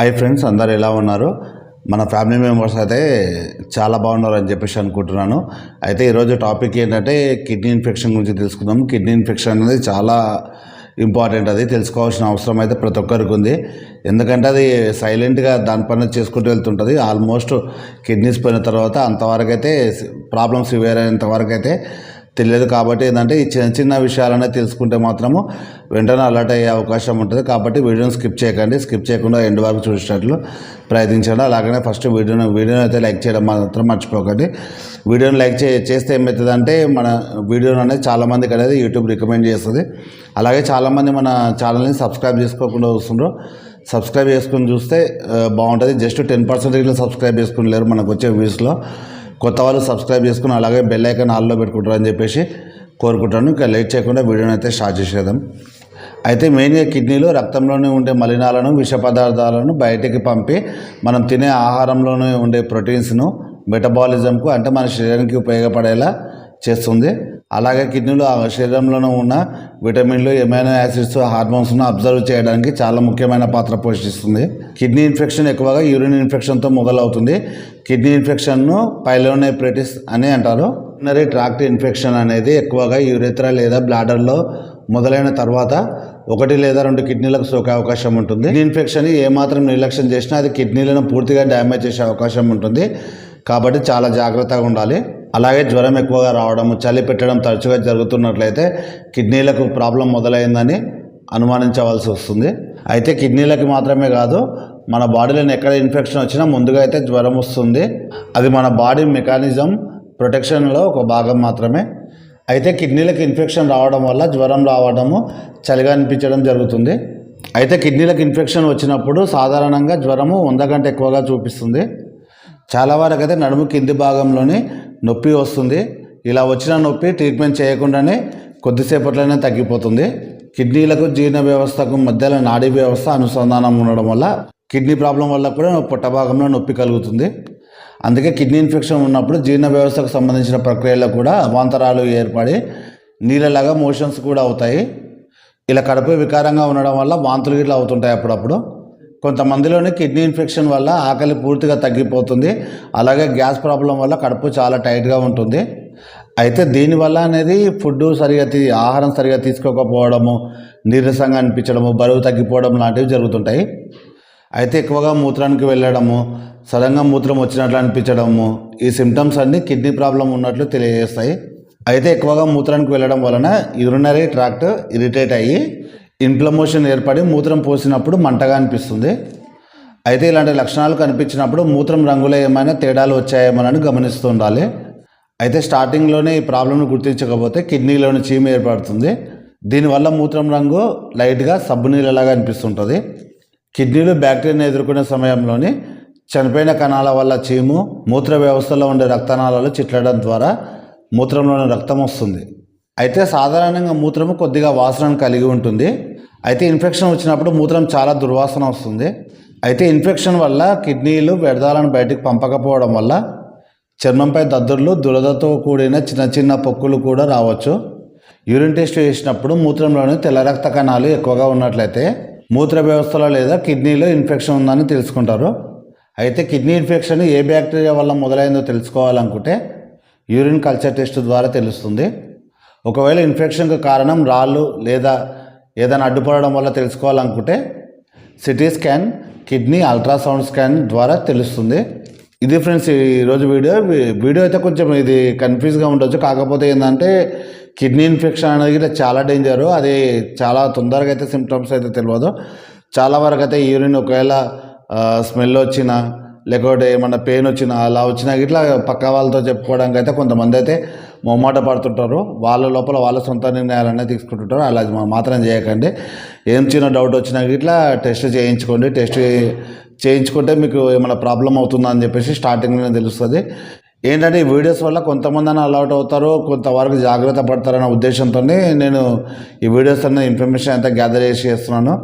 Hi friends అందరు ఎలా ఉన్నారు? మన ఫ్యామిలీ మెంబర్స్ అయితే చాలా బాగున్నారు అని చెప్పేసి అనుకుంటున్నాను. అయితే ఈరోజు టాపిక్ ఏంటంటే కిడ్నీ ఇన్ఫెక్షన్ గురించి తెలుసుకుందాం. కిడ్నీ ఇన్ఫెక్షన్ అనేది చాలా ఇంపార్టెంట్ అది తెలుసుకోవాల్సిన అవసరం అయితే ప్రతి ఒక్కరికి ఉంది. ఎందుకంటే అది సైలెంట్గా దాని పని చేసుకుంటూ వెళ్తుంటుంది. ఆల్మోస్ట్ కిడ్నీస్ పోయిన తర్వాత అంతవరకు అయితే ప్రాబ్లమ్ సివియర్ అయినంత వరకు అయితే తెలియదు కాబట్టి ఏంటంటే ఈ చిన్న చిన్న విషయాలనే తెలుసుకుంటే మాత్రము వెంటనే అలర్ట్ అయ్యే అవకాశం ఉంటుంది. కాబట్టి వీడియోని స్కిప్ చేయకండి. స్కిప్ చేయకుండా ఎండ్ వరకు చూసినట్లు ప్రయత్నించండి. అలాగనే ఫస్ట్ వీడియోని వీడియోని అయితే లైక్ చేయడం మాత్రం మర్చిపోకండి. వీడియోని లైక్ చే చేస్తే ఏమవుతుందంటే మన వీడియోని అనేది చాలామందికి అనేది యూట్యూబ్ రికమెండ్ చేస్తుంది. అలాగే చాలామంది మన ఛానల్ని సబ్స్క్రైబ్ చేసుకోకుండా వస్తుండ్రు సబ్స్క్రైబ్ చేసుకుని చూస్తే బాగుంటుంది. జస్ట్ టెన్ పర్సెంట్ ఇట్లా సబ్స్క్రైబ్ చేసుకుని లేరు మనకు వచ్చే వ్యూస్లో. కొత్త వాళ్ళు సబ్స్క్రైబ్ చేసుకుని అలాగే బెల్ ఐకాన్ ఆల్లో పెట్టుకుంటారు అని చెప్పేసి కోరుకుంటాను ఇంకా లేట్ చేయకుండా వీడియోని అయితే స్టార్ట్ చేసేద్దాం. అయితే మెయిన్గా కిడ్నీలో రక్తంలోనే ఉండే మలినాలను విష పదార్థాలను బయటికి పంపి మనం తినే ఆహారంలోనే ఉండే ప్రోటీన్స్ను మెటబాలిజంకు అంటే మన శరీరానికి ఉపయోగపడేలా చేస్తుంది. అలాగే కిడ్నీలో ఆ శరీరంలోనూ ఉన్న విటమిన్లు ఎమైనో యాసిడ్స్ హార్మోన్స్ను అబ్జర్వ్ చేయడానికి చాలా ముఖ్యమైన పాత్ర పోషిస్తుంది. కిడ్నీ ఇన్ఫెక్షన్ ఎక్కువగా యూరిన్ ఇన్ఫెక్షన్తో మొదలవుతుంది. కిడ్నీ ఇన్ఫెక్షన్ను పైలోనెప్రెటిస్ అని అంటారు. యూరినరీ ట్రాక్ట్ ఇన్ఫెక్షన్ అనేది ఎక్కువగా యూరిత్రా లేదా బ్లాడర్లో మొదలైన తర్వాత ఒకటి లేదా రెండు కిడ్నీలకు సోకే అవకాశం ఉంటుంది. కిడ్నీ ఇన్ఫెక్షన్ ఏమాత్రం నిర్లక్ష్యం చేసినా అది కిడ్నీలను పూర్తిగా డ్యామేజ్ చేసే అవకాశం ఉంటుంది. కాబట్టి చాలా జాగ్రత్తగా ఉండాలి. అలాగే జ్వరం ఎక్కువగా రావడం చలి పెట్టడం తరచుగా జరుగుతున్నట్లయితే కిడ్నీలకు ప్రాబ్లం మొదలైందని అనుమానించవలసి వస్తుంది. అయితే కిడ్నీలకి మాత్రమే కాదు మన బాడీలోని ఎక్కడ ఇన్ఫెక్షన్ వచ్చినా ముందుగా అయితే జ్వరం వస్తుంది. అది మన బాడీ మెకానిజం ప్రొటెక్షన్లో ఒక భాగం మాత్రమే. అయితే కిడ్నీలకు ఇన్ఫెక్షన్ రావడం వల్ల జ్వరం రావడము చలిగా అనిపించడం జరుగుతుంది. అయితే కిడ్నీలకు ఇన్ఫెక్షన్ వచ్చినప్పుడు సాధారణంగా జ్వరము వంద కంటే ఎక్కువగా చూపిస్తుంది. చాలా వరకు అయితే నడుము కింది భాగంలోని నొప్పి వస్తుంది. ఇలా వచ్చిన నొప్పి ట్రీట్మెంట్ చేయకుండానే కొద్దిసేపట్లోనే తగ్గిపోతుంది. కిడ్నీలకు జీర్ణ వ్యవస్థకు మధ్యలో నాడీ వ్యవస్థ అనుసంధానం ఉండడం వల్ల కిడ్నీ ప్రాబ్లం వల్ల కూడా పొట్ట భాగంలో నొప్పి కలుగుతుంది. అందుకే కిడ్నీ ఇన్ఫెక్షన్ ఉన్నప్పుడు జీర్ణ వ్యవస్థకు సంబంధించిన ప్రక్రియలో కూడా అవాంతరాలు ఏర్పడి నీళ్ళలాగా మోషన్స్ కూడా అవుతాయి. ఇలా కడుపు వికారంగా ఉండడం వల్ల వాంతులు గిట్లా అవుతుంటాయి అప్పుడప్పుడు. కొంతమందిలోని కిడ్నీ ఇన్ఫెక్షన్ వల్ల ఆకలి పూర్తిగా తగ్గిపోతుంది. అలాగే గ్యాస్ ప్రాబ్లం వల్ల కడుపు చాలా టైట్గా ఉంటుంది. అయితే దీనివల్ల అనేది ఫుడ్ సరిగా తీ ఆహారం సరిగా తీసుకోకపోవడము నీరసంగా అనిపించడము బరువు తగ్గిపోవడం లాంటివి జరుగుతుంటాయి. అయితే ఎక్కువగా మూత్రానికి వెళ్ళడము సడన్గా మూత్రం వచ్చినట్లు అనిపించడము ఈ సిమ్టమ్స్ అన్నీ కిడ్నీ ప్రాబ్లం ఉన్నట్లు తెలియజేస్తాయి. అయితే ఎక్కువగా మూత్రానికి వెళ్ళడం వలన యూరినరీ ట్రాక్ట్ ఇరిటేట్ అయ్యి ఇన్ఫ్లమేషన్ ఏర్పడి మూత్రం పోసినప్పుడు మంటగా అనిపిస్తుంది. అయితే ఇలాంటి లక్షణాలు కనిపించినప్పుడు మూత్రం రంగులో ఏమైనా తేడాలు వచ్చాయేమోనని గమనిస్తూ ఉండాలి అయితే స్టార్టింగ్లోనే ఈ ప్రాబ్లమ్ను గుర్తించకపోతే కిడ్నీలోని చీమ ఏర్పడుతుంది. దీనివల్ల మూత్రం రంగు లైట్గా సబ్బు నీళ్ళలాగా అనిపిస్తుంటుంది. కిడ్నీలు బ్యాక్టీరియాను ఎదుర్కొనే సమయంలోని చనిపోయిన కణాల వల్ల చీము మూత్ర వ్యవస్థలో ఉండే రక్తనాళాలు చిట్లడం ద్వారా మూత్రంలోని రక్తం వస్తుంది. అయితే సాధారణంగా మూత్రము కొద్దిగా వాసనను కలిగి ఉంటుంది. అయితే ఇన్ఫెక్షన్ వచ్చినప్పుడు మూత్రం చాలా దుర్వాసన వస్తుంది. అయితే ఇన్ఫెక్షన్ వల్ల కిడ్నీలు వ్యర్థాలను బయటకు పంపకపోవడం వల్ల చర్మంపై దద్దుర్లు దురదతో కూడిన చిన్న చిన్న పొక్కులు కూడా రావచ్చు. యూరిన్ టెస్ట్ చేసినప్పుడు మూత్రంలోని తెల్ల రక్త కణాలు ఎక్కువగా ఉన్నట్లయితే మూత్ర వ్యవస్థలో లేదా కిడ్నీలో ఇన్ఫెక్షన్ ఉందని తెలుసుకుంటారు. అయితే కిడ్నీ ఇన్ఫెక్షన్ ఏ బ్యాక్టీరియా వల్ల మొదలైందో తెలుసుకోవాలనుకుంటే యూరిన్ కల్చర్ టెస్ట్ ద్వారా తెలుస్తుంది. ఒకవేళ ఇన్ఫెక్షన్కు కారణం రాళ్ళు లేదా ఏదైనా అడ్డుపడడం వల్ల తెలుసుకోవాలనుకుంటే CT scan kidney ultrasound scan ద్వారా తెలుస్తుంది. ఇది ఫ్రెండ్స్ ఈరోజు వీడియో. వీడియో అయితే కొంచెం ఇది కన్ఫ్యూజ్గా ఉండొచ్చు. కాకపోతే ఏంటంటే కిడ్నీ ఇన్ఫెక్షన్ అనేది చాలా డేంజరు. అది చాలా తొందరగా అయితే సిమ్టమ్స్ అయితే తెలియదు చాలా వరకు అయితే యూరిన్ ఒకవేళ స్మెల్ వచ్చినా లేకపోతే ఏమన్నా పెయిన్ వచ్చినా అలా వచ్చినా ఇట్లా పక్క వాళ్ళతో చెప్పుకోవడానికి అయితే కొంతమంది అయితే మొమ్మాట పడుతుంటారు. వాళ్ళ లోపల వాళ్ళ సొంత నిర్ణయాలనే తీసుకుంటుంటారు. అలా మాత్రం చేయకండి. ఏం చిన్న డౌట్ వచ్చినా ఇట్లా టెస్ట్ చేయించుకోండి. టెస్ట్ చేయించుకుంటే మీకు ఏమైనా ప్రాబ్లం అవుతుందా అని చెప్పేసి స్టార్టింగ్లోనే తెలుస్తుంది. ఏంటంటే ఈ వీడియోస్ వల్ల కొంతమంది అని అలౌట్ అవుతారు కొంతవరకు జాగ్రత్త పడతారనే ఉద్దేశంతో నేను ఈ వీడియోస్ అన్న ఇన్ఫర్మేషన్ అంతా గ్యాదర్ చేసి చేస్తున్నాను.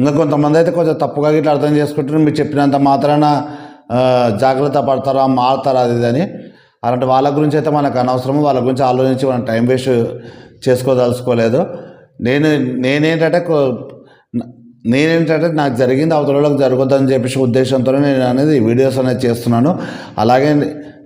ఇంకా కొంతమంది అయితే కొంచెం తప్పుగా ఇట్లా అర్థం చేసుకుంటున్నారు మీరు చెప్పినంత మాత్రాన జాగ్రత్త పడతారా మారుతారా అది ఇది అని. అలాంటి వాళ్ళ గురించి అయితే మనకు అనవసరము. వాళ్ళ గురించి ఆలోచించి మనం టైం వేస్ట్ చేసుకోదలుచుకోలేదు. నేను నేనేంటంటే నేనేంటంటే నాకు జరిగింది అవతల వాళ్ళకి చెప్పేసి ఉద్దేశంతో నేను అనేది వీడియోస్ అనేది చేస్తున్నాను. అలాగే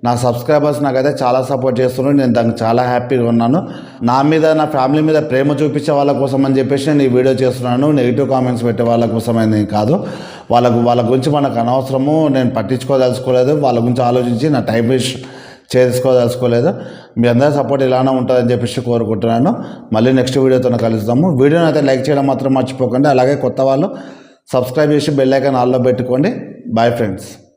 నా సబ్స్క్రైబర్స్ నాకైతే చాలా సపోర్ట్ చేస్తున్నారు. నేను దానికి చాలా హ్యాపీగా ఉన్నాను. నా మీద నా ఫ్యామిలీ మీద ప్రేమ చూపించే వాళ్ళ కోసం అని చెప్పేసి నేను ఈ వీడియో చేస్తున్నాను. నెగిటివ్ కామెంట్స్ పెట్టే వాళ్ళ కోసం అని కాదు. వాళ్ళకు వాళ్ళ గురించి మనకు అనవసరము నేను పట్టించుకోదలుచుకోలేదు. వాళ్ళ గురించి ఆలోచించి నా టైం వేస్ట్ చేసుకోదలుచుకోలేదు. మీ అందరి సపోర్ట్ ఇలానే ఉంటుందని చెప్పేసి కోరుకుంటున్నాను. మళ్ళీ నెక్స్ట్ వీడియోతో కలుస్తాము. వీడియోని అయితే లైక్ చేయడం మాత్రం మర్చిపోకండి. అలాగే కొత్త వాళ్ళు సబ్స్క్రైబ్ చేసి బెల్ ఐకాన్ ఆల్లో పెట్టుకోండి. Bye friends